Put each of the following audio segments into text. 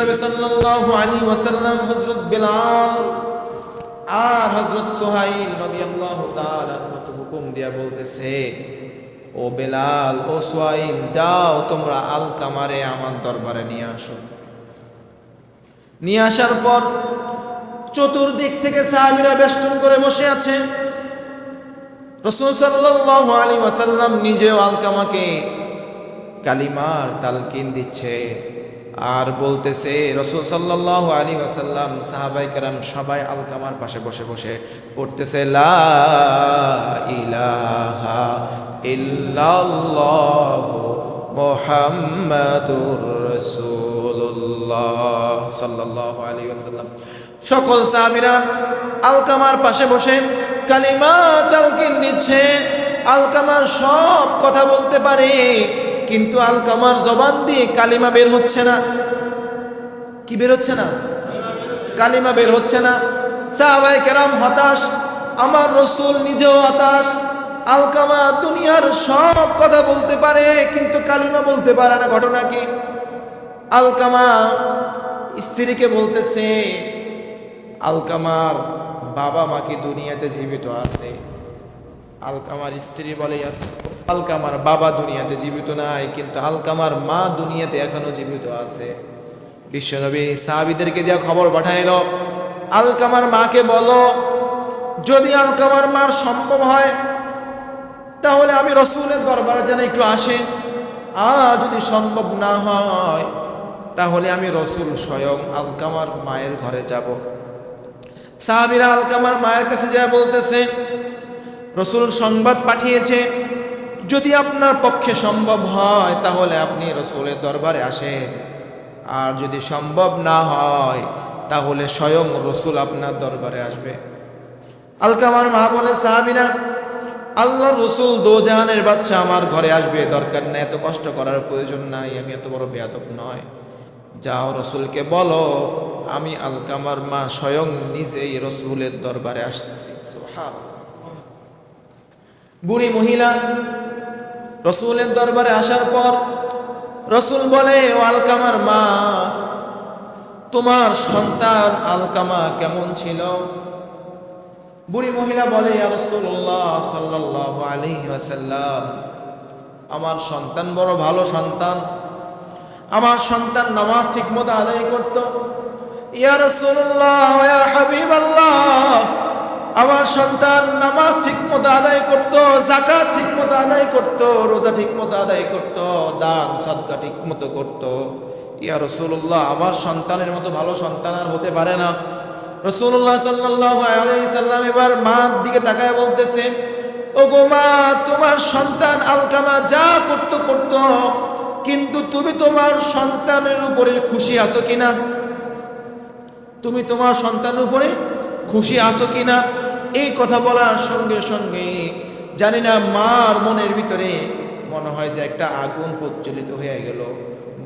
আমার দরবারে নিয়ে আসো। নিয়ে আসার পর চতুর্দিক থেকে সাহাবীরা বেষ্টন করে বসে আছে। নিজেও আলকামাকে কালিমার তালকিন দিচ্ছে। আর বলতেছে, রসুল সাল্লাল্লাহু আলাইহি আসাল্লাম সাহাবাই কেরাম সবাই আলকামার পাশে বসে বসে পড়তেছে, লা ইলাহা ওয়াসাল্লাম। সকল সাহাবীরা আলকামার পাশে বসে কালিমা তালকিন দিচ্ছে আলকামার সব কথা বলতে পারে। কিন্তু আলকামার জবান দিয়ে কালিমা বের হচ্ছে না। কি বের হচ্ছে না? কালিমা বের হচ্ছে না। সাহাবাই কেরাম হতাশ, আমার রসুল নিজেও হতাশ। আলকামা দুনিয়ার সব কথা বলতে পারে, কিন্তু কালিমা বলতে পারে না। ঘটনা কি? আলকামা স্ত্রীকে বলতেছে আলকামার বাবা মা কি দুনিয়াতে জীবিত আছে। আলকামার স্ত্রী বলে আলকামার বাবা দুনিয়াতে জীবিত নাই, কিন্তু আলকামার মা দুনিয়াতে এখনও জীবিত আছে। বিশ্বনবী সাহাবিদেরকে দেওয়া খবর পাঠাইল আলকামার মাকে বলো, যদি আলকামার মার সম্ভব হয়, তাহলে আমি রসুলের দরবারে যেন একটু আসে। আর যদি সম্ভব না হয়, তাহলে আমি রসুল স্বয়ং আলকামার মায়ের ঘরে যাব। সাহাবিরা আলকামার মায়ের কাছে যা বলতেছে রসুল সংবাদ পাঠিয়েছে, যদি আপনার পক্ষে সম্ভব হয়, তাহলে আপনি রসুলের দরবারে আসেন। আর যদি সম্ভব না হয়, তাহলে স্বয়ং রসুল আপনার দরবারে আসবে। আলকামার মা বলে, সাহাবিরা আল্লাহ রসুল দোজাহানের বাচ্চা আমার ঘরে আসবে দরকার নেই, এত কষ্ট করার প্রয়োজন নাই, আমি এত বড় বেয়াদব নয়। যাও রসুলকে বলো, আমি আলকামার মা স্বয়ং নিজেই রসুলের দরবারে আসতেছি। সুবহানাল্লাহ। বুড়ি মহিলা, রসুলের দরবারে আসার পর রসুল বলে, ও আলকামার মা, তোমার সন্তান আলকামা কেমন ছিল? বুড়ি মহিলা বলে, "ইয়া রাসূলুল্লাহ সাল্লাল্লাহু আলাইহি ওয়াসাল্লাম, আমার সন্তান বড় ভালো সন্তান। আমার সন্তান নামাজ ঠিকমতো আদায় করত। ইয়া রাসূলুল্লাহ, ইয়া হাবিবাল্লাহ আমার সন্তান নামাজ ঠিকমতো আদায় করত, যাকাত ঠিকমতো আদায় করত, রোজা ঠিকমতো আদায় করত, দান, সদকা ঠিকমতো করত। ইয়া রসুল্লাহ আমার সন্তানের মতো ভালো সন্তান আর হতে পারে না। রসুল্লাহ সাল্লাম এবার মার দিকে তাকায় বলতেছে ও গো মা, তোমার সন্তান আলকামা যা করতো করতো, কিন্তু তুমি তোমার সন্তানের উপরে খুশি আছো কিনা? তুমি তোমার সন্তানের উপরে খুশি আছো কিনা? এই কথা বলার সঙ্গে সঙ্গে জানি না মার মনের ভিতরে মনে হয় যে একটা আগুন প্রজ্বলিত হয়ে গেল।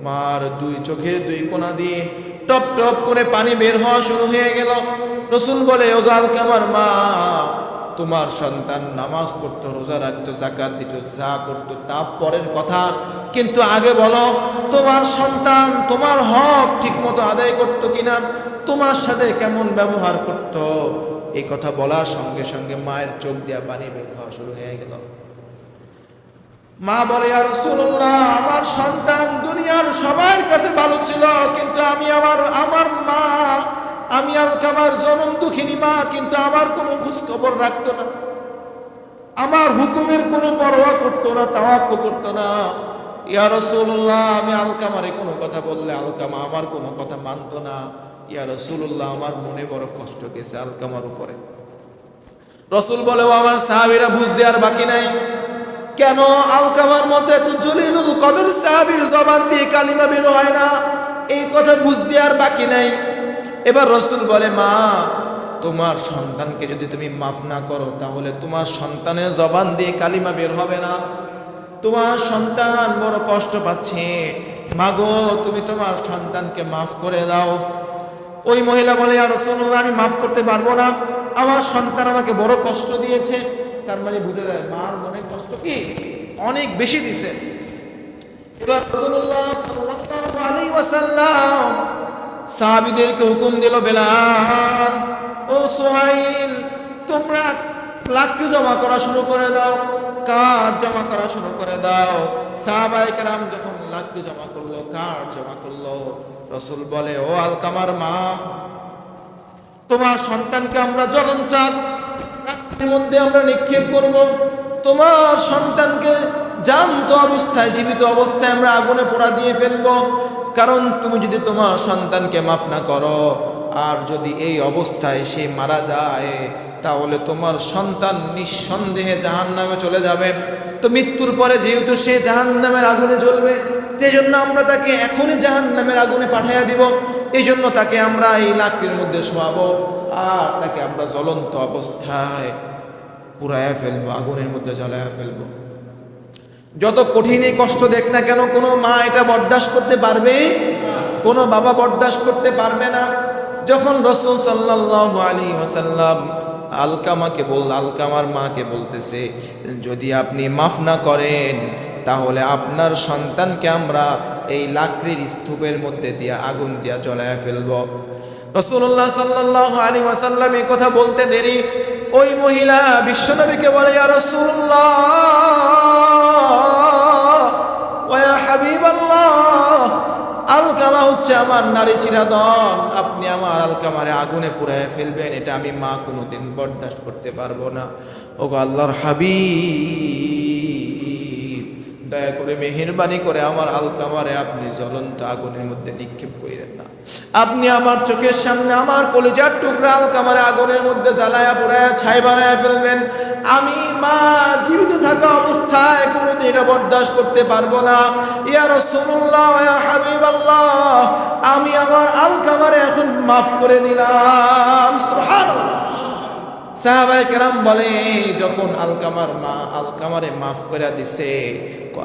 মার দুই চোখের দুই কোনা দিয়ে টপ টপ করে পানি বের হওয়া শুরু হয়ে গেল। রসুল বলে, ও গালকামার মা, তোমার সন্তান নামাজ পড়তো, রোজা রাখতো জাকাত দিত, যা করতো, তা পরের কথা। কিন্তু আগে বলো, তোমার সন্তান তোমার হক ঠিকমতো আদায় করতো কিনা? তোমার সাথে কেমন ব্যবহার করত? এই কথা বলার সঙ্গে সঙ্গে মায়ের চোখ দিয়া পানি বের হওয়া শুরু হয়ে গেল। মা বলে আর রাসূলুল্লাহ, আমার সন্তান দুনিয়ার সবার কাছে ভালো ছিল, কিন্তু আমি আমার আমার মা, আমি আলকামার জনম দুঃখিনী মা, কিন্তু আমার কোনো খোঁজ খবর রাখতো না। আমার হুকুমের কোনো পরোয়া করতো না তাওয়াক্কু করতো না। ইয়া রাসূলুল্লাহ, আমি আলকামারে কোনো কথা বললে, আলকামা আমার কোনো কথা মানতো না। ইয়া রাসূলুল্লাহ, আমার মনে বড় কষ্ট গেছে আলকামার উপরে। রসুল বলে আমার সাহাবীরা বুঝতে আর বাকি নাই। কেন আলকামার মতো এত জলিলুল কদর? সাহাবীর জবান দিয়ে কালিমা বের হয় না। এই কথা বুঝতে আর বাকি নাই। এবার রসুল বলে, মা, তোমার সন্তানকে যদি তুমি মাফ না করো, তাহলে তোমার সন্তানের জবান দিয়ে কালিমা বের হবে না। তোমার সন্তান বড় কষ্ট পাচ্ছে। মাগো, তুমি তোমার সন্তানকে মাফ করে দাও। ওই মহিলা বলে আর রসুল্লাহ আমি মাফ করতে পারব না। আমার সন্তান আমাকে বড় কষ্ট দিয়েছে। তার মানে বুঝে যায়, মার মনে কষ্ট কি? অনেক বেশি দিছে। এবার রাসূলুল্লাহ সাল্লাল্লাহু আলাইহি হুকুম দিল, বেলাল, ও সোহাইল, তোমরা লাকড়ি জমা করা শুরু করে দাও, কাঠ জমা করা শুরু করে দাও। সাহাবাই কেরাম যখন লাকড়ি জমা করল, কাঠ জমা করল রসুল বলে, ও আলকামার মা, তোমার সন্তানকে আমরা জ্বলন্ত আগুনের মধ্যে আমরা নিক্ষেপ করব। তোমার সন্তানকে জান্ত অবস্থায়, জীবিত অবস্থায় আমরা আগুনে পোড়া দিয়ে ফেলব। কারণ তুমি যদি তোমার সন্তানকে মাফ না করো, আর যদি এই অবস্থায় সে মারা যায়, তাহলে তোমার সন্তান নিঃসন্দেহে জাহান নামে চলে যাবে। তো মৃত্যুর পরে যেহেতু সে জাহান নামের আগুনে জ্বলবে সেই জন্য আমরা তাকে এখনই জাহান নামের আগুনে পাঠাইয়া দিব। এই জন্য তাকে আমরা এই লাকড়ির মধ্যে শোয়াবো। আর তাকে আমরা জ্বলন্ত অবস্থায় পুরাইয়া ফেলব, আগুনের মধ্যে জ্বালায়া ফেলব। যত কঠিনই কষ্ট দেখ না কেন, কোনো মা এটা বরদাস্ত করতে পারবে? কোনো বাবা বরদাস্ত করতে পারবে না। যখন রসুল সাল্লাহ আলী ওসাল্লাম আলকামাকে বল, আলকামার মাকে বলতেছে, যদি আপনি মাফ না করেন তাহলে আপনার সন্তানকে আমরা এই লাকড়ির স্তূপের মধ্যে দিয়া আগুন দিয়া জ্বলায়া ফেলব। রসুল্লাহ সাল্লাহ আলী ওয়াসাল্লাম কথা বলতে দেরি। ওই মহিলা বিশ্বনবীকে বলে রাসূলুল্লাহ, ওয়া হাবিবাল্লাহ, আলকামা হচ্ছে আমার নারী শিরাদন আপনি আমার আলকামারে আগুনে পুড়ায় ফেলবেন, এটা আমি মা কোনোদিন বরদাস্ত করতে পারব না। ও আল্লাহর হাবিব। দয়া করে মেহেরবানি করে আমার আলকামারে আপনি জ্বলন্ত আগুনের মধ্যে নিক্ষেপ করিলেন না। আপনি আমার চোখের সামনে আমার কলিজার টুকরা আলকামারে আগুনের মধ্যে জ্বালায়া, পোড়ায়া, ছাই বানায়া ফেলবেন। আমি মা জীবিত থাকা অবস্থায় কোনোদিন এটা বরদাস্ত করতে পারব না। ইয়া রাসূলুল্লাহ, ইয়া হাবিবাল্লাহ, আমি আমার আলকামারে এখন মাফ করে দিলাম। সুবহানাল্লাহ। সাহাবাই কেরাম বলে, যখন আলকামার মা আলকামারে মাফ করে দিছে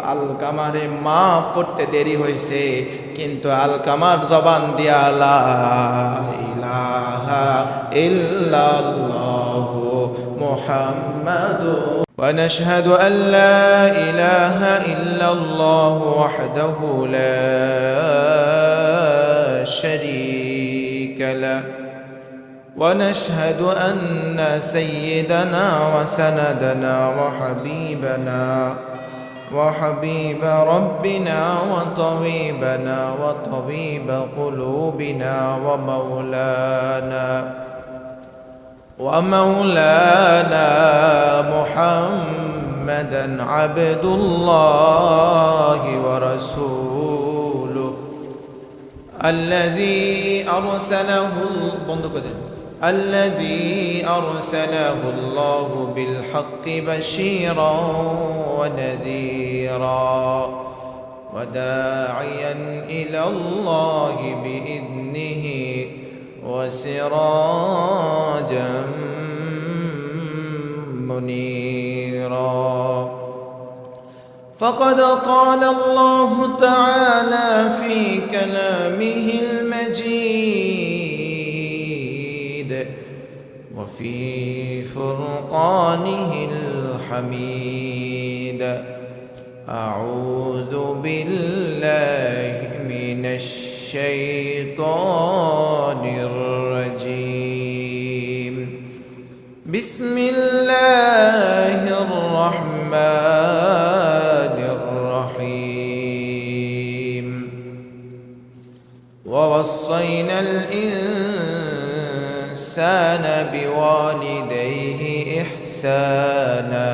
আল কামারে মাফ করতে দেরি হয়েছে কিন্তু আল কামার জবান দিয়া ইল্লাল্লাহ মোহাম্মদ ونشهد أن لا إله إلا الله وحده لا شريك له ونشهد أن سيدنا وسندنا وحبيبنا وحبيب ربنا وطبيبنا وطبيب قلوبنا ومولانا ومولانا محمدا عبد الله ورسوله الذي أرسله بندقدر الذي أرسله الله بالحق بشيرا ونذيرا وداعيا إلى الله بإذنه وسراجا منيرا. فقد قال الله تعالى في كلامه المجيد وفي فرقانه الحميد. أعوذ بالله من الشيطان الرجيم. بسم الله الرحمن الرحيم. ووصينا الإنسان بوالديه إحسانا.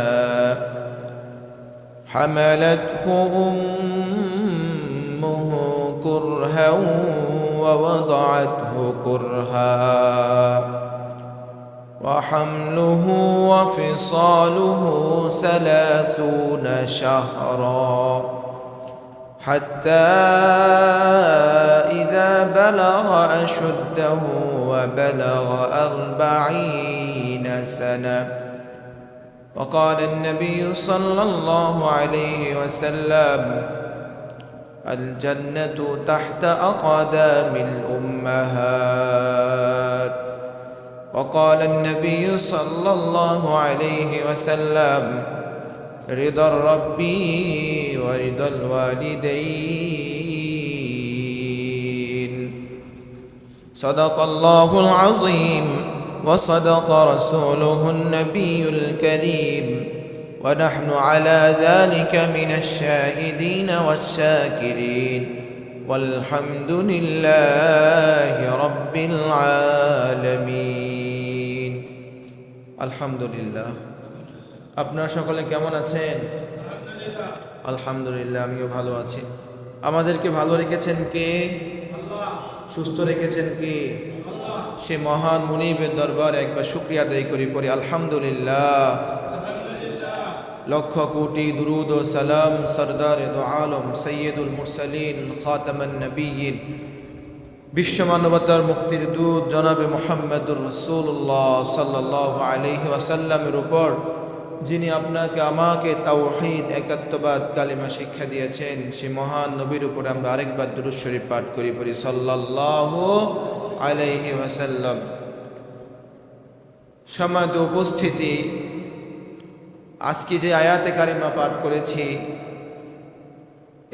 حملته أمه كرها ووضعته كرها. وحمله وفصاله ثلاثون شهرا. حتى إذا بلغ أشده وبلغ أربعين سنة. وقال النبي صلى الله عليه وسلم الجنة تحت أقدام الأمهات. وقال النبي صلى الله عليه وسلم رضا الرب ورضا الوالدين. صدق الله العظيم وصدق رسوله النبي الكريم. ونحن على ذلك من الشاهدين والشاكرين. والحمد لله رب العالمين. الحمد لله. আপনারা সকলে কেমন আছেন? আলহামদুলিল্লাহ, আমিও ভালো আছি। আমাদেরকে ভালো রেখেছেন কে? সুস্থ রেখেছেন কে? সে মহান মুনিবের দরবার একবার শুক্রিয়া আদায় করি, পড়ি আলহামদুলিল্লাহ। লক্ষ কোটি দুরুদ ও সালাম সরদার আলম সৈয়দুল মুরসালিন খাতামান নবীন। বিশ্ব মানবতার মুক্তির দূত জনাবে মোহাম্মদুর রসুল্লাহ সাল্লাহ আলহি ওয়াসাল্লামের উপর। যিনি আপনাকে আমাকে তাওহিদ, একাত্মবাদ, কালিমা শিক্ষা দিয়েছেন সে মহান নবীর উপর আমরা আরেকবার দুরুদ শরীফ পাঠ করি, পড়ি সাল্লাহ আলাইহি ওয়াসাল্লাম। সমাজ উপস্থিতি, আজকে যে আয়াতে কারিমা পাঠ করেছি,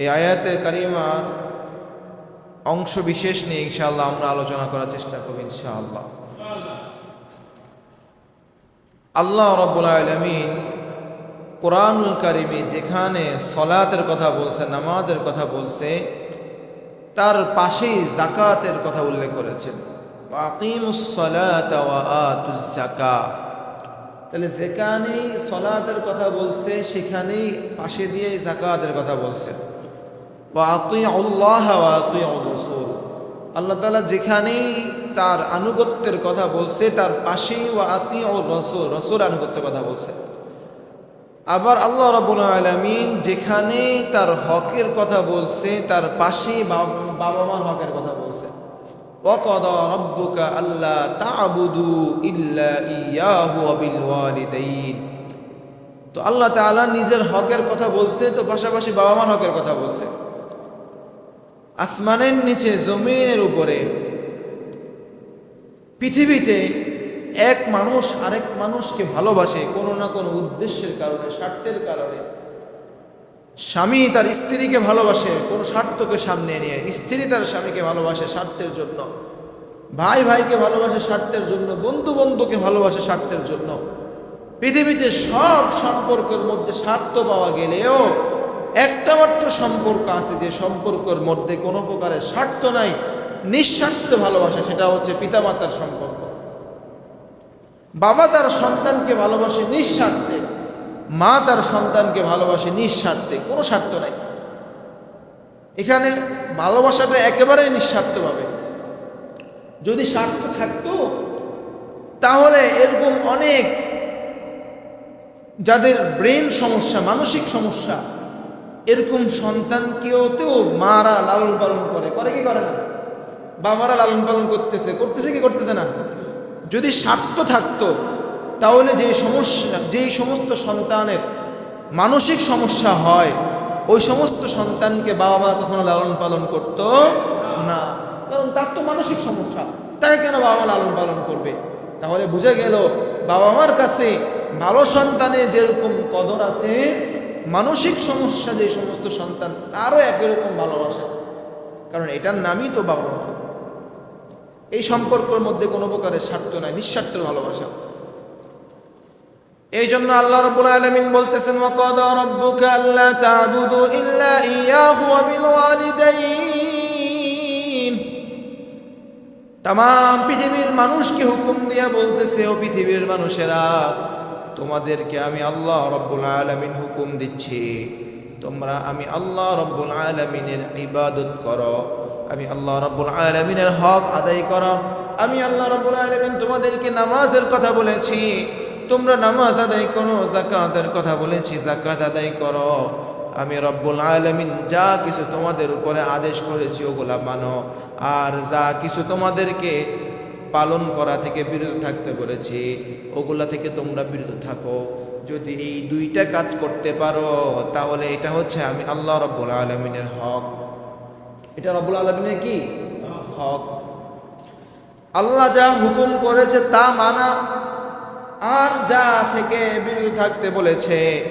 এই আয়াতে কারিমার অংশ বিশেষ নিয়ে ইনশাআল্লাহ আমরা আলোচনা করার চেষ্টা করব, ইনশাআল্লাহ। আল্লাহ রব্বুল আলমিন কোরআনুল কারিমে যেখানে সলাতের কথা বলছে, নামাজের কথা বলছে, তার পাশেই জাকাতের কথা উল্লেখ করেছেন। তাহলে যেখানেই সলাতের কথা বলছে, সেখানেই পাশে দিয়ে জাকাতের কথা বলছে। আল্লাহ রসুল। আল্লাহ তালা যেখানেই তার আনুগত্যের কথা বলছে তার পাশেই ও আতি ও রসুল রসুল আনুগত্যের কথা বলছে আবার আল্লাহ রাবুল আলমিন যেখানে তার হকের কথা বলছে তার পাশেই বাবা মার হকের কথা বলছে وقضى ربك ألا تعبدوا إلا إياه وبالوالدين তো আল্লাহ তাআলা নিজের হকের কথা বলছে তো পাশাপাশি বাবা মার হকের কথা বলছে আসমানের নিচে, জমিনের উপরে। পৃথিবীতে এক মানুষ আরেক মানুষকে ভালোবাসে কোনো না কোনো উদ্দেশ্যের কারণে, স্বার্থের কারণে। স্বামী তার স্ত্রীকে ভালোবাসে, কোনো স্বার্থকে সামনে নিয়ে। স্ত্রী তার স্বামীকে ভালোবাসে স্বার্থের জন্য। ভাই ভাইকে ভালোবাসে স্বার্থের জন্য। বন্ধু বন্ধুকে ভালোবাসে স্বার্থের জন্য। পৃথিবীতে সব সম্পর্কের মধ্যে স্বার্থ পাওয়া গেলেও একটা মাত্র সম্পর্ক আছে যে সম্পর্কের মধ্যে কোনো প্রকারের স্বার্থ নাই, নিঃস্বার্থ ভালোবাসা, সেটা হচ্ছে পিতামাতার সম্পর্ক। বাবা তার সন্তানকে ভালোবাসে নিঃস্বার্থে, মা তার সন্তানকে ভালোবাসে নিঃস্বার্থে, কোনো স্বার্থ নাই। এখানে ভালোবাসাটা একেবারে নিঃস্বার্থভাবে যদি স্বার্থ থাকতো, তাহলে এরকম অনেক যাদের ব্রেন সমস্যা, মানসিক সমস্যা এরকম সন্তানকেও তো মারা লালন পালন করে। করে কি করে না? বাবারা লালন পালন করতেছে। করতেছে কি করতেছে না? যদি স্বার্থ থাকতো, তাহলে যে সমস্যা, যেই সমস্ত সন্তানের মানসিক সমস্যা হয়, ওই সমস্ত সন্তানকে বাবা মা কখনো লালন পালন করত না। কারণ তার তো মানসিক সমস্যা। তাকে কেন বাবা মা লালন পালন করবে? তাহলে বুঝে গেল, বাবা মার কাছে ভালো সন্তানে যেরকম কদর আছে মানসিক সমস্যা যে সমস্ত সন্তান, তারও একই রকম ভালোবাসা। কারণ এটার নামই তো বাবা মা। এই সম্পর্কের মধ্যে কোনো প্রকারের স্বার্থ নাই, নিঃস্বার্থ ভালোবাসা। এই জন্য আল্লাহ রব্বুল আলামিন বলতেছেন তাম, পৃথিবীর মানুষকে হুকুম দিয়া বলতেছে, ও পৃথিবীর মানুষেরা তোমাদেরকে আমি আল্লাহ রব্বুল আলামিন হুকুম দিচ্ছি। তোমরা আমি আল্লাহ রব্বুল আলামিনের ইবাদত করো, আমি আল্লাহ রব্বুল আলামিনের হক আদায় করো, আমি আল্লাহ রব্বুল আলামিন তোমাদেরকে নামাজের কথা বলেছি। তোমরা নামাজ আদায় করো জাকাতের কথা বলেছি জাকাত আদায় করো। আমি রব্বুল আলমিন যা কিছু তোমাদের উপরে আদেশ করেছি, ওগুলা মানো। আর যা কিছু তোমাদেরকে পালন করা থেকে বিরত থাকতে বলেছি। ওগুলা থেকে তোমরা বিরত থাকো। যদি এই দুইটা কাজ করতে পারো, তাহলে এটা হচ্ছে আমি আল্লাহ রব্বুল আলমিনের হক। এটা রব্বুল আলমিনের কি? হক। আল্লাহ যা হুকুম করেছে তা মানা। আর যা থেকে বিরত থাকতে বলেছে,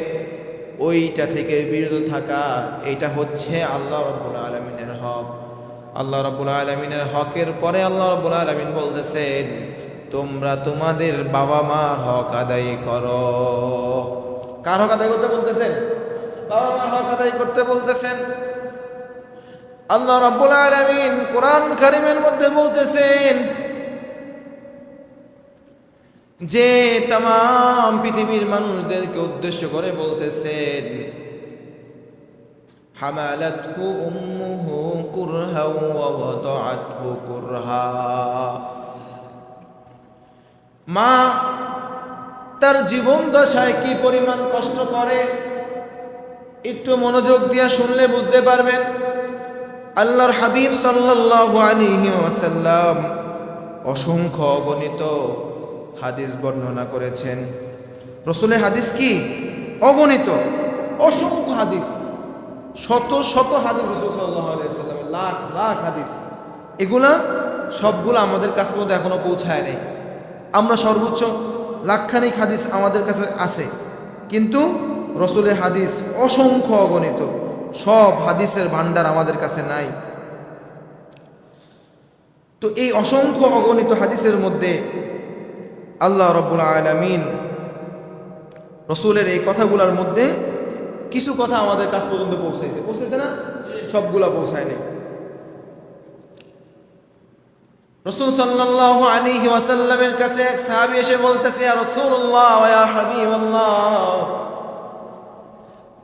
ওইটা থেকে বিরত থাকা, এটা হচ্ছে আল্লাহ রব্বুল হক আল্লাহ রব্বুল আলমিনের হকের পরে আল্লাহ রব্বুল আলমিন বলতেছেন, তোমরা তোমাদের বাবা মার হক আদায় করো। কার হক আদায় করতে বলতেছেন? বাবা মার হক আদায় করতে বলতেছেন। আল্লাহ রব্বুল আলমিন কোরআন কারিমের মধ্যে বলতেছেন, যে তাম পৃথিবীর মানুষদেরকে উদ্দেশ্য করে বলতেছেন حملته أمه كرها ووضعته كرها মা তার জীবন দশায় কি পরিমাণ কষ্ট করে একটু মনোযোগ দিয়ে শুনলে বুঝতে পারবেন আল্লাহর হাবিব সাল্লাল্লাহু আলাইহি ওয়াসাল্লাম অসংখ্য অগণিত হাদিস বর্ণনা করেছেন রসুলের হাদিস কি অগণিত অসংখ্য হাদিস শত শত হাদিস রসুল লাখ লাখ হাদিস। এগুলা সবগুলো আমাদের কাছ পর্যন্ত এখনও পৌঁছায় নেই। আমরা সর্বোচ্চ লাখখানিক হাদিস আমাদের কাছে আছে। কিন্তু রসুলের হাদিস অসংখ্য অগণিত। সব হাদিসের ভান্ডার আমাদের কাছে নাই। তো এই অসংখ্য অগণিত হাদিসের মধ্যে আল্লাহ রব্বুল আলমিন রসুলের এই কথাগুলোর মধ্যে কিছু কথা আমাদের কাছ পর্যন্ত পৌঁছাইছে। পৌঁছেছে না? সবগুলা পৌঁছায়নি। রসুল সাল্লাহ আলী ওয়াসাল্লামের কাছে এক সাহাবি এসে বলতেছে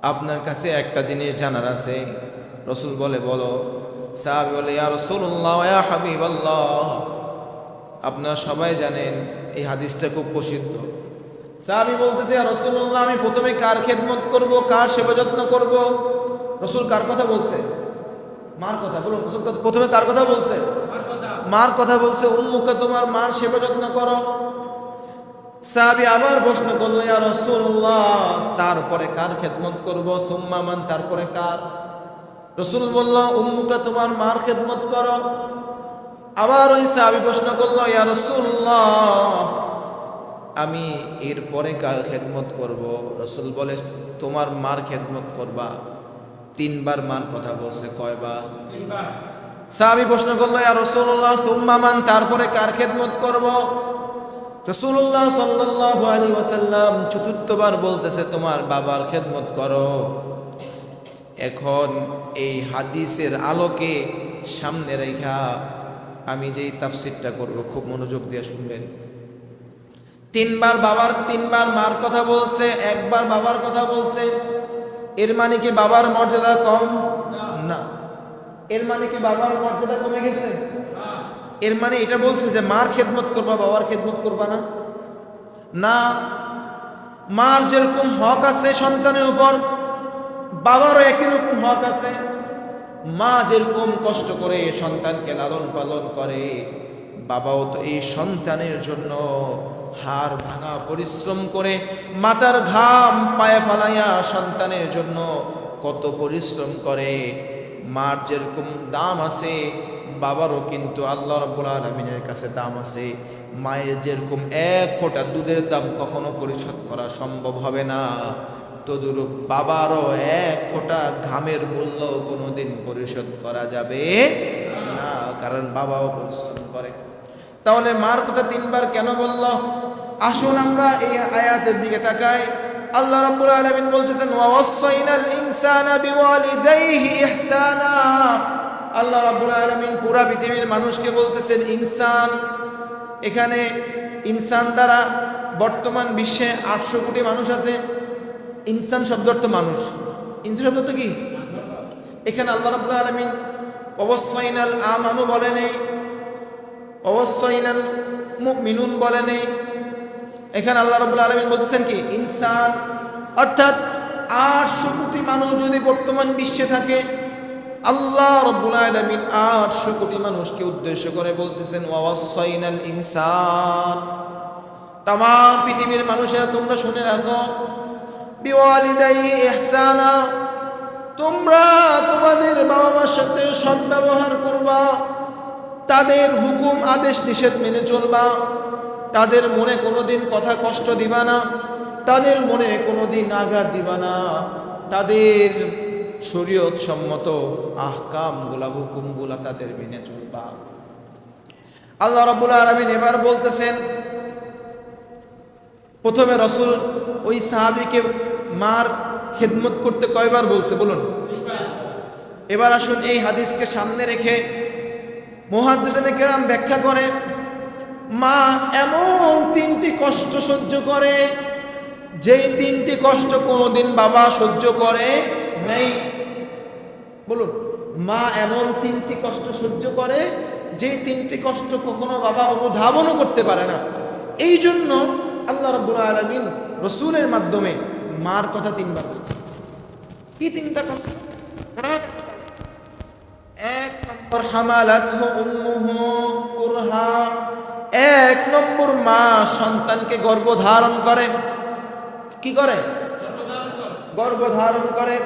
আপনার কাছে একটা জিনিস জানার আছে। রসুল বলে, বলো। সাহাবি বলে, ইয়া রসুল্লাহ হাবিবাল্লাহ। আপনারা সবাই জানেন, এই হাদিসটা খুব প্রসিদ্ধ। সাহাবি বলতেছে রসুল্লাহ আমি প্রথমে কার খেদমত করব কার সেবা যত্ন করব? রসুল কার কথা বলছে? মার কথা বলুন রসুল প্রথমে কার কথা বলছে? মার কথা। বলছে উম্মুকে তোমার মার সেবা যত্ন করো। সাহাবি আবার প্রশ্ন করল ইয়া রসুল্লাহ তারপরে কার খেদমত করব? সুম্মামান তারপরে কার? রসুল বলল উম্মুকে তোমার মার খেদমত করো। আবার ওই সাহাবি প্রশ্ন করল ইয়া রসুল্লাহ আমি এরপরে কার খেদমত করব? রসুল বলে তোমার মার খেদমত করবা। তিনবার মার কথা বলছে কয়বার? সাহাবি প্রশ্ন করল ইয়া রসুল্লাহ সুম্মামান তারপরে কার খেদমত করব? রসুল্লাহ সাল্লাহ আলী ওয়াসাল্লাম চতুর্থবার বলতেছে তোমার বাবার খেদমত করো। এখন এই হাদিসের আলোকে সামনে রেখা আমি যেই তাফসিরটা করব খুব মনোযোগ দিয়ে শুনবেন। তিনবার বাবার তিনবার মার কথা বলছে, একবার বাবার কথা বলছে। এর মানে কি বাবার মর্যাদা কম? না। এর মানে কি বাবার মর্যাদা কমে গেছে? এর মানে এটা বলছে যে মার খেদমত করবা, বাবার খেদমত করবা না। না, মার যেরকম হক আছে সন্তানের উপর, বাবারও একই রকম হক আছে। মা যেরকম কষ্ট করে সন্তানকে লালন পালন করে, বাবাও তো এই সন্তানের জন্য হাড় ভাঙা পরিশ্রম করে মাতার ঘাম পায়ে ফালাইয়া সন্তানের জন্য কত পরিশ্রম করে। মার যেরকম দাম আছে, বাবারও কিন্তু আল্লাহ রব্বুল আলমিনের কাছে দাম আছে। মায়ের যেরকম এক ফোঁটা দুধের দাম কখনো পরিশোধ করা সম্ভব হবে না। তদুরূপ বাবারও এক ফোঁটা ঘামের মূল্য কোনোদিন পরিশোধ করা যাবে না, কারণ বাবাও পরিশ্রম করে। তাহলে মার কথা তিনবার কেন বলল? আসুন আমরা এই আয়াতের দিকে তাকাই। আল্লাহ রাব্বুল আলামিন বলতেছেন, ওয়া ওয়াসাইনাল ইনসানা বিওয়ালিদাইহি ইহসানা। আল্লাহ রাব্বুল আলামিন পুরা পৃথিবীর মানুষকে বলতেছেন, ইনসান। এখানে ইনসান দ্বারা বর্তমান বিশ্বে আটশো কোটি মানুষ আছে। ইনসান শব্দ অর্থ মানুষ। ইনসান শব্দ অর্থ কি? এখানে আল্লাহ রাব্বুল আলামিন অবশ্যইনাল আমানু বলে নেই। অবশ্যইনাল মুমিনুন বলে নেই। এখানে আল্লাহ রাব্বুল আলামিন বলছেন কি? ইনসান, অর্থাৎ আটশো কোটি মানুষ যদি বর্তমান বিশ্বে থাকে, আল্লাহ রব্বুল আলমিন আটশো কোটি মানুষকে উদ্দেশ্য করে বলতেছেন ওয়াসাইনাল ইনসান। তাম পৃথিবীর মানুষেরা, তোমরা শুনে রাখো, বিওয়ালিদাই ইহসানা। তোমরা তোমাদের বাবা মার সাথে সদ্ব্যবহার করবা, তাদের হুকুম, আদেশ নিষেধ মেনে চলবা। তাদের মনে কোনোদিন কথা কষ্ট দিবা না, তাদের মনে কোনোদিন আঘাত দিবা না। তাদের শরীয়ত সম্মত আহকামগুলা, হুকুমগুলা তাদের মেনে চলবা। আল্লাহ রাব্বুল আলামিন এবার বলতেছেন, প্রথমে রসুল ওই সাহাবিকে মার খেদমত করতে কয়বার বলছে বলুন? এবার আসুন এই হাদিসকে সামনে রেখে মহাদ্দেশনে কেরাম ব্যাখ্যা করে মা এমন তিনটি কষ্ট সহ্য করে, যেই তিনটি কষ্ট কোনোদিন বাবা সহ্য করে নেই। বলুন, মা এমন তিনটি কষ্ট সহ্য করে যে তিনটি কষ্ট কখনো বাবা অনুধাবনও করতে পারে না। এই জন্য আল্লাহ রব্বুল আলমিন রসুলের মাধ্যমে মার কথা তিনবার কি তিনটা কথা? এক নম্বর হামালাত উম্মুহু কুরহা। এক নম্বর মা সন্তানকে গর্ভধারণ করে। কি করে? গর্ভধারণ করে।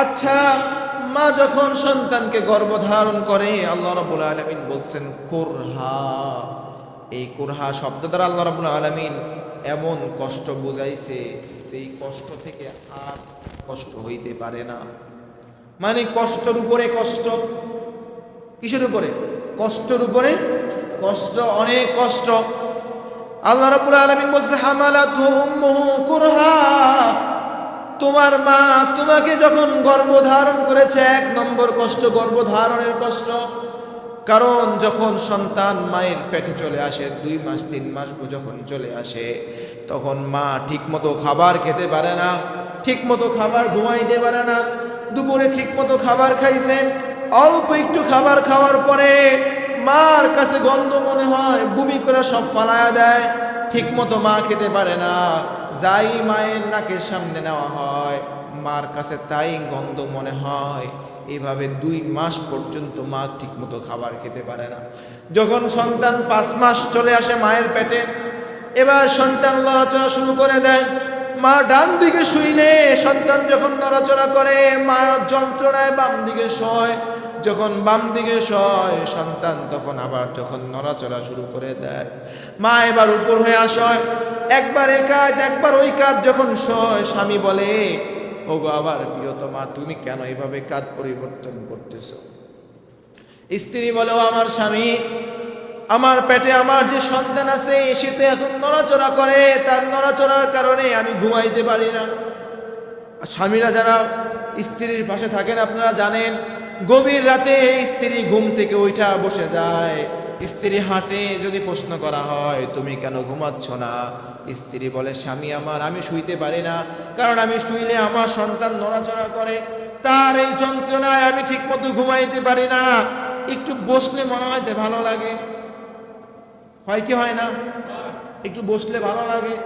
আচ্ছা মা যখন সন্তানকে গর্ভধারণ করে, আল্লাহ রাব্বুল আলামিন বলছেন, কোরহা। এই কোরহা শব্দ দ্বারা আল্লাহ রাব্বুল আলামিন এমন কষ্ট বুঝাইছে সেই কষ্ট থেকে আর কষ্ট হইতে পারে না। মানে কষ্টের উপরে কষ্ট। কিসের উপরে? কষ্টের উপরে কষ্ট, অনেক কষ্ট। আল্লাহ রাব্বুল আলামিন বলছে হামালাতু উম্মুহু কুরহা। তোমার মা তোমাকে যখন গর্ভধারণ করেছে, এক নম্বর কষ্ট গর্ভধারণের কষ্ট। কারণ যখন সন্তান মায়ের পেটে চলে আসে, দুই মাস, তিন মাস যখন চলে আসে, তখন মা ঠিকমতো খাবার খেতে পারে না, ঠিকমতো খাবার ঘুমাইতে পারে না, দুপুরে ঠিকমতো খাবার খাইছে, অল্প একটু খাবার খাওয়ার পরে মার কাছে গন্ধ মনে হয় বুমি করে সব ফালায়া দেয়। ঠিক মতো মা খেতে পারে না, যাই মায়ের নাকের সামনে নেওয়া হয়, মার কাছে তাই গন্ধ মনে হয়। এভাবে দুই মাস পর্যন্ত মা ঠিকমতো খাবার খেতে পারে না। যখন সন্তান পাঁচ মাস চলে আসে মায়ের পেটে, এবার সন্তান নড়াচড়া শুরু করে দেয়। মা ডান দিকে শুইলে সন্তান যখন নড়াচড়া করে মা যন্ত্রণায় বাম দিকে শয়। যখন বাম দিকে শয় সন্তান তখন আবার যখন নড়াচড়া শুরু করে দেয়। মা এবার উপর হয়ে আসয়, একবার এ কাজ, একবার ওই কাজ। যখন শয় স্বামী বলে ও গো আমার প্রিয়তমা, তুমি কেন এভাবে কাজ পরিবর্তন করতেছ? স্ত্রী বলে, ও আমার স্বামী, আমার পেটে আমার যে সন্তান আছে, সে তো এখন নড়াচড়া করে। তার নড়াচড়ার কারণে আমি ঘুমাইতে পারি না। স্বামীরা যারা স্ত্রীর পাশে থাকেন, আপনারা জানেন গভীর রাতে স্ত্রী ঘুম থেকে ওইটা বসে যায়। স্ত্রী হাঁটে, যদি প্রশ্ন করা হয়, তুমি কেন ঘুমাচ্ছ না? স্ত্রী বলে, স্বামী আমার, আমি শুইতে পারি না, কারণ আমি শুইলে আমার সন্তান নড়াচড়া করে। তার এই যন্ত্রণায় আমি ঠিকমতো ঘুমাইতে পারি না। একটু বসলে মনে হয় ভালো লাগে। হয় কি হয় না? একটু বসলে ভালো লাগে।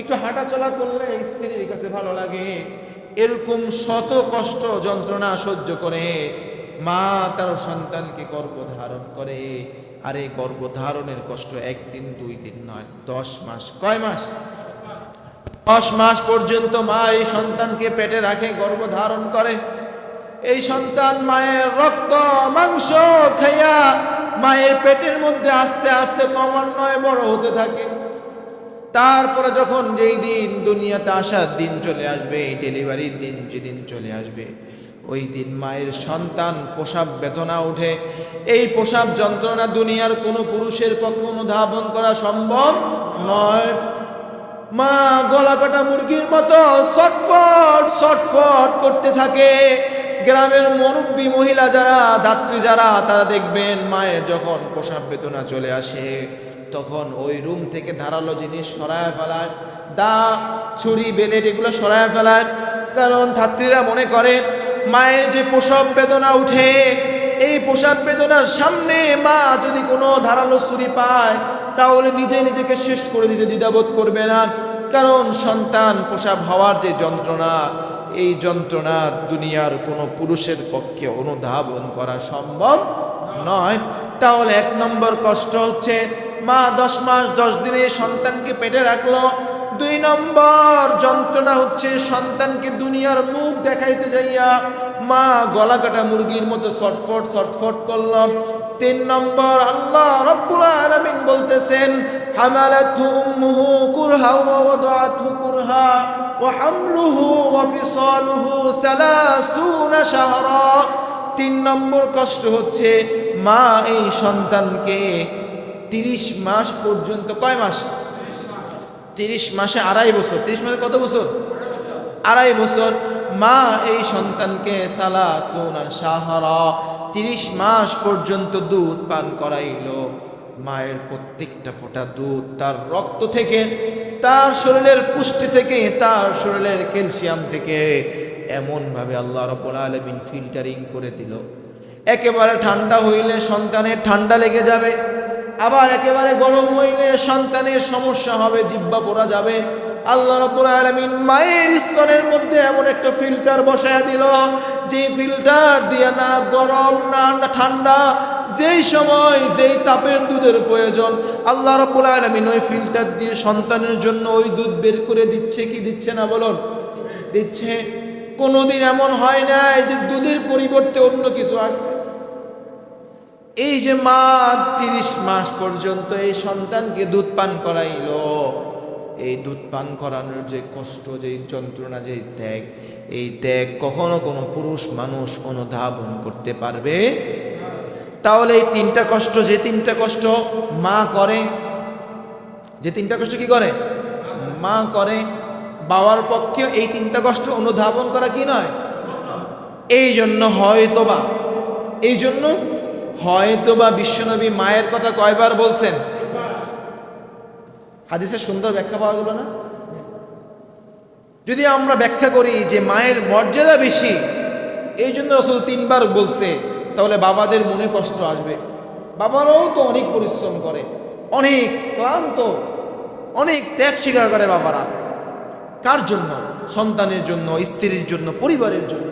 একটু হাঁটাচলা করলে স্ত্রীর কাছে ভালো লাগে। এরকম শত কষ্ট যন্ত্রণা সহ্য করে মা তার সন্তানকে গর্ভধারণ করে। আর এই গর্ভধারণের কষ্ট একদিন, দুই দিন নয়, দশ মাস। কয় মাস? দশ মাস পর্যন্ত মা এই সন্তানকে পেটে রাখে, গর্ভধারণ করে। এই সন্তান মায়ের রক্ত, মাংস খাইয়া মায়ের পেটের মধ্যে আস্তে আস্তে ক্রমান্বয়ে বড় হতে থাকে। তারপরে যখন যেই দিন দুনিয়াতে আসার দিন চলে আসবে, এই ডেলিভারির দিন যেদিন চলে আসবে ওই দিন মায়ের সন্তান প্রসাব বেদনা উঠে এই প্রসাব যন্ত্রণা দুনিয়ার কোনো পুরুষের পক্ষে অনুধাবন করা সম্ভব নয়। মা গলা কাটা মুরগির মতো সটফট সটফট করতে থাকে। গ্রামের মুরব্বী মহিলা যারা, ধাত্রী যারা, তারা দেখবেন মায়ের যখন প্রসাব বেদনা চলে আসে, তখন ওই রুম থেকে ধারালো জিনিস সরায় ফেলায়, দা, ছুরি বেলেট এগুলো সরায় ফেলায়। কারণ ধাত্রীরা মনে করে মায়ের যে প্রসব বেদনা উঠে, এই প্রসাব বেদনার সামনে মা যদি কোনো ধারালো ছুরি পায়, তাহলে নিজে নিজেকে শেষ করে দিতে দ্বিধাবোধ করবে না। কারণ সন্তান প্রসাব হওয়ার যে যন্ত্রণা, এই যন্ত্রণা দুনিয়ার কোনো পুরুষের পক্ষে অনুধাবন করা সম্ভব নয়। তাহলে এক নম্বর কষ্ট হচ্ছে, মা দশ মাস দশ দিনে সন্তানকে পেটে রাখল দুই নম্বর যন্ত্রণা হচ্ছে সন্তানকে দুনিয়ার মুখ দেখাইতে যাইয়া মা গলা কাটা মুরগির মতো ছটফট ছটফট করলাম। তিন নম্বর আল্লাহ রব্বুল আলামিন বলতে বলতেছেন ওয়া ওয়াদাআতহু কুরহা ওয়া হামলুহু ওয়া ফিসালুহু 30 শাহরা। তিন নম্বর কষ্ট হচ্ছে মা এই সন্তানকে তিরিশ মাস পর্যন্ত, কয় মাস? তিরিশ মাসে আড়াই বছর। তিরিশ মাসে কত বছর? আড়াই বছর। মা এই সন্তানকে সালা চৌনা সাহারা তিরিশ মাস পর্যন্ত দুধ পান করাইলো। মায়ের প্রত্যেকটা ফোঁটা দুধ তার রক্ত থেকে, তার শরীরের পুষ্টি থেকে, তার শরীরের ক্যালসিয়াম থেকে এমনভাবে আল্লাহ রব্বুল আলমিন ফিল্টারিং করে দিল। একেবারে ঠান্ডা হইলে সন্তানের ঠান্ডা লেগে যাবে। আবার একেবারে গরম হইলে সন্তানের সমস্যা হবে জিব্বা পড়া যাবে। আল্লাহ রব্বুল আলামিন মায়ের স্তনের মধ্যে এমন একটা ফিল্টার বসায় দিল, যে ফিল্টার দিয়ে না গরম, না ঠান্ডা, যেই সময় যেই তাপের দুধের প্রয়োজন, আল্লাহ রব্বুল আলামিন ওই ফিল্টার দিয়ে সন্তানের জন্য ওই দুধ বের করে দিচ্ছে কি দিচ্ছে না বলুন? দিচ্ছে। কোনোদিন এমন হয় না যে দুধের পরিবর্তে অন্য কিছু আসছে। এই যে মা তিরিশ মাস পর্যন্ত এই সন্তানকে দুধ পান করাইলো, এই দুধ পান করানোর যে কষ্ট, যে যন্ত্রণা, যে ত্যাগ, এই ত্যাগ কখনো কোনো পুরুষ মানুষ অনুধাবন করতে পারবে? তাহলে এই তিনটা কষ্ট, যে তিনটা কষ্ট মা করে, যে তিনটা কষ্ট কি করে? মা করে। বাবার পক্ষে এই তিনটা কষ্ট অনুধাবন করা কি নয়? এই জন্য হয়তোবা, এই জন্য হয়তোবা বিশ্বনবী মায়ের কথা কয়বার বলছেন? হাদিসের সুন্দর ব্যাখ্যা পাওয়া গেল না? যদি আমরা ব্যাখ্যা করি যে মায়ের মর্যাদা বেশি, এই জন্য রসুল তিনবার বলছে, তাহলে বাবাদের মনে কষ্ট আসবে। বাবারাও তো অনেক পরিশ্রম করে, অনেক ক্লান্ত, অনেক ত্যাগ স্বীকার করে বাবারা। কার জন্য? সন্তানের জন্য, স্ত্রীর জন্য, পরিবারের জন্য।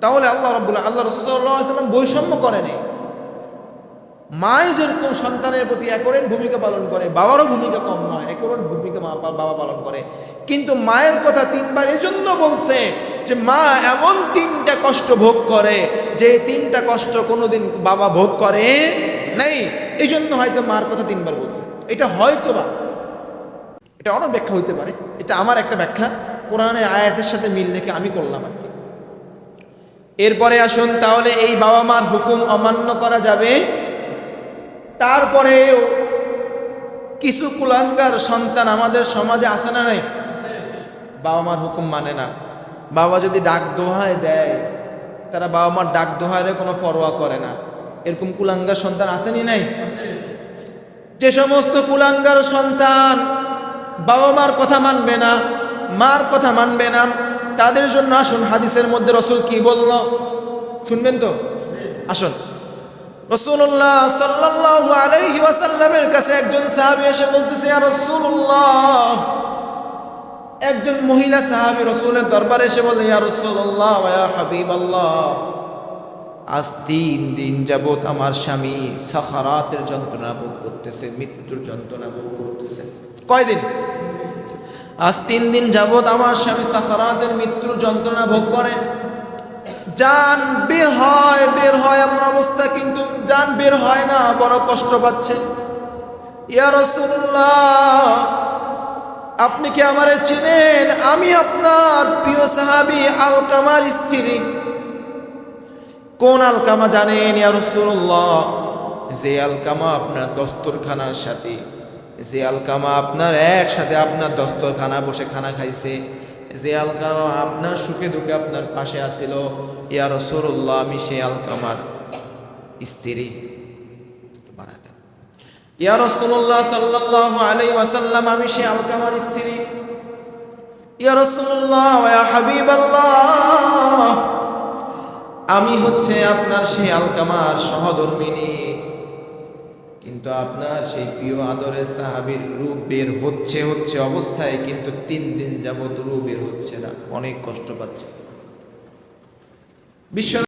তাহলে আল্লাহ রব্বুল্লাহ আল্লাহ রসুল্লাহাম বৈষম্য করেনি মায় যেরকম সন্তানের প্রতি একরের ভূমিকা পালন করে, বাবারও ভূমিকা কম নয়, একরের ভূমিকা মা বাবা পালন করে। কিন্তু মায়ের কথা তিনবার এজন্য বলছে যে মা এমন তিনটা কষ্ট ভোগ করে, যে তিনটা কষ্ট কোনোদিন বাবা ভোগ করে নাই। এই জন্য হয়তো মার কথা তিনবার বলছে। এটা হয়তো বা এটা অনেক ব্যাখ্যা হইতে পারে, এটা আমার একটা ব্যাখ্যা। কোরআনের আয়াতের সাথে মিল রেখে আমি করলাম আর কি। এরপরে আসুন, তাহলে এই বাবা মার হুকুম অমান্য করা যাবে। তারপরেও কিছু কুলাঙ্গার সন্তান আমাদের সমাজে আসে না নাই? বাবা মার হুকুম মানে না। বাবা যদি ডাক দোহায় দেয়, তারা বাবা মার ডাক দোহায় কোনো পরোয়া করে না। এরকম কুলাঙ্গার সন্তান আসেনি নাই? যে সমস্ত কুলাঙ্গার সন্তান বাবা মার কথা মানবে না, মার কথা মানবে না, তাদের জন্য আসুন, হাদিসের মধ্যে রসুল কি বলল? শুনবেন তো? আসুন। রসুল্লাহ সাল্লাহ আলাইহি ওয়াসাল্লামের কাছে একজন সাহাবি এসে বলতেছে আর রসুল্লাহ একজন মহিলা সাহাবি রসুলের দরবারে এসে বলে ইয়া রসুল্লাহ হাবিব আল্লাহ আজ তিন দিন যাবৎ আমার স্বামী সাখারাতের যন্ত্রণা ভোগ করতেছে, মৃত্যুর যন্ত্রণা ভোগ করতেছে। কয়দিন? আজ তিন দিন যাবৎ আমার স্বামী সাখারাতের মৃত্যুর যন্ত্রণা ভোগ করে। যান বের হয় বের হয় এমন অবস্থা, কিন্তু যান বের হয় না, বড় কষ্ট পাচ্ছে। ইয়া আপনি কি আমারে চেনেন? আমি আপনার প্রিয় সাহাবি আলকামার স্ত্রী। কোন আলকামা জানেন ইয়া রসুল্লাহ যে আলকামা আপনার দস্তরখানার সাথে, যে আলকামা আপনার একসাথে আপনার দস্তরখানা বসে খানা খাইছে যে আলকামা আপনার সুখে দুঃখে আপনার পাশে আসিল ইয়া রসুল্লাহ আমি সেই আলকামার স্ত্রী। আলাই ওয়াসাল্লাম, আমি আলকামার স্ত্রী। হাবিব আল্লাহ আমি হচ্ছে আপনার সেই আলকামার সহধর্মিনী। কিন্তু আপনার সেই প্রিয় আদরের সাহাবির রূপ বের হচ্ছে হচ্ছে অবস্থায়, কিন্তু তিন দিন যাবৎ রূপ বের হচ্ছে না। অনেক কষ্ট পাচ্ছে। বিশ্ব